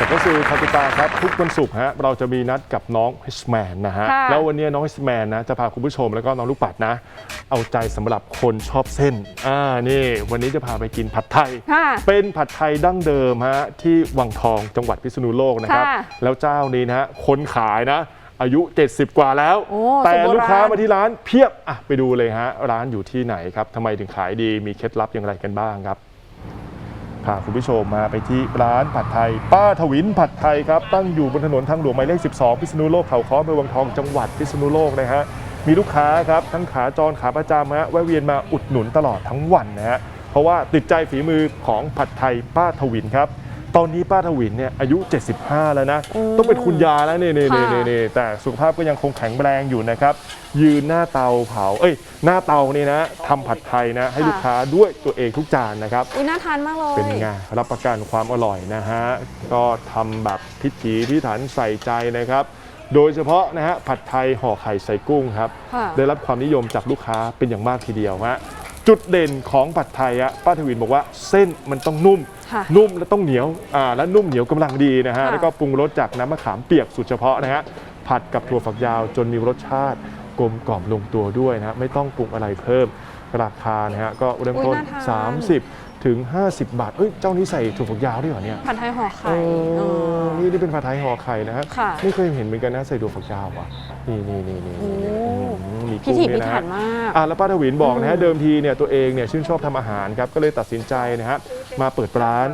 แต่ก็คือคาติตาครับ ทุกวันศุกร์ฮะเราจะมีนัดกับน้องฮิสแมนนะฮะ ค่ะ แล้ววันนี้น้องฮิสแมนนะ จะพาคุณผู้ชมแล้วก็น้องลูกปัดนะ เอาใจสำหรับคนชอบเส้น อ่านี่วันนี้จะพาไปกินผัดไทย ค่ะ เป็นผัดไทยดั้งเดิมฮะที่วังทองจังหวัดพิษณุโลกนะครับ ค่ะแล้วเจ้านี้นะฮะคนขายนะ อายุ 70 กว่าแล้ว โอ้แต่สูตรโบราณ ลูกค้ามาที่ร้านเพียบอะไปดูเลยฮะร้านอยู่ที่ไหนครับทำไมถึงขายดีมีเคล็ดลับอย่างไรกันบ้างครับ พาคุณผู้ชมมาไปที่ร้านผัดไทย ป้าถวินผัดไทยครับ ตั้งอยู่บนถนนทางหลวงหมายเลข 12 พิษณุโลกเขาค้อเมืองวังทองจังหวัดพิษณุโลกนะฮะมีลูกค้าครับทั้งขาจรขาประจำฮะแวะเวียนมาอุดหนุนตลอดทั้งวันนะฮะเพราะว่าติดใจฝีมือของผัดไทยป้าถวินครับ ตอนนี้ป้าถวินเนี่ยอายุ 75 แล้วนะ ต้องเป็นคุณยายแล้วนี่นี่นี่ค่ะนี่แต่สุขภาพก็ยังคงแข็งแรงอยู่นะครับ ยืนหน้าเตาเผา เอ้ย หน้าเตานี่นะทำผัดไทยนะ ให้ลูกค้าด้วยตัวเองทุกจานนะครับ อุ้ยน่าทานมากเลย เป็นไงรับประกันความอร่อยนะฮะ ก็ทำแบบพิถีพิถันใส่ใจนะครับโดยเฉพาะนะฮะผัดไทยห่อไข่ใส่กุ้งครับค่ะได้รับความนิยมจากลูกค้าเป็นอย่างมากทีเดียวฮะ จุดเด่นของผัดไทยอะป้าทวินบอกว่าเส้นมันต้องนุ่ม ค่ะนุ่มและต้องเหนียวอ่าและนุ่มเหนียวกำลังดีนะฮะค่ะ แล้วก็ปรุงรสจากน้ำมะขามเปียกสูตรเฉพาะนะฮะผัดกับถั่วฝักยาวจนมีรสชาติ กลมกล่อมลงตัวด้วยนะฮะไม่ต้องปรุงอะไรเพิ่มราคานะฮะก็เริ่มต้น อุ๊ยน่าทาน 30 ถึง 50 บาท เอ้ยเจ้านี้ใส่ถั่วฝักยาวด้วยเหรอเนี่ยผัดไทยห่อเอไข่อเออนี่นี่เป็นผัดไทยห่อไข่นะฮะค่ะ ไม่เคยเห็นเหมือนกันนะใส่ถั่วฝักยาวอะนี่นี่นี่นี่โอ้อืมมีพิกุ้งถีด้พิวยนะถัฮะ นมาก อะแล้วป้าทวินบอกนะฮะอืมเดิมทีเนี่ยตัวเองเนี่ยชื่นชอบทำอาหารครับก็เลยตัดสินใจนะฮะมาเปิดร้าน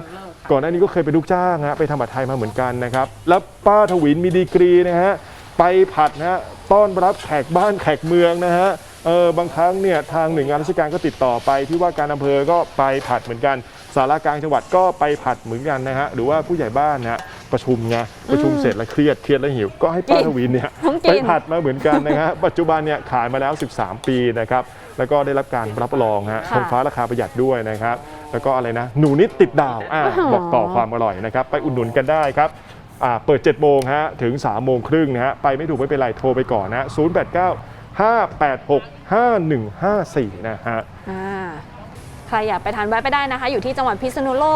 ก่อนหน้านี้ก็เคยเป็นลูกจ้างฮะไปทำผัดไทยมาเหมือนกันนะครับแล้วป้าทวินมีดีกรีนะฮะ ไปผัดนะฮะต้อนรับแขกบ้านแขกเมืองนะฮะเออบางครั้งเนี่ยทางหน่วยงานราชการก็ติดต่อไปที่ว่าการอำเภอก็ไปผัดเหมือนกันสารากลางจังหวัดก็ไปผัดเหมือนกันนะฮะหรือว่าผู้ใหญ่บ้านนะฮะประชุมไงประชุมเสร็จแล้วเครียดเครียดแล้วหิว ก็ให้ป้าทวินเนี่ยต้องกิน ไปผัดมาเหมือนกันนะฮะ ปัจจุบันเนี่ยขายมาแล้ว 13 ปีนะครับ แล้วก็ได้รับการรับรองฮะค่ะทองฟ้าราคาประหยัดด้วยนะครับ แล้วก็อะไรนะ หนูนิดติดดาวอ่าอ๋อบอกต่อความอร่อยนะครับ ไปอุดหนุนกันได้ครับอ่า เปิด 7 โมงฮะถึง 3 โมงครึ่งนะฮะไปไม่ถูกไม่เป็นไรโทรไปก่อนนะ 089 586 5154 นะฮะอ่าใครอยากไปทานแวะไปได้นะคะ อยู่ที่จังหวัดพิษณุโลก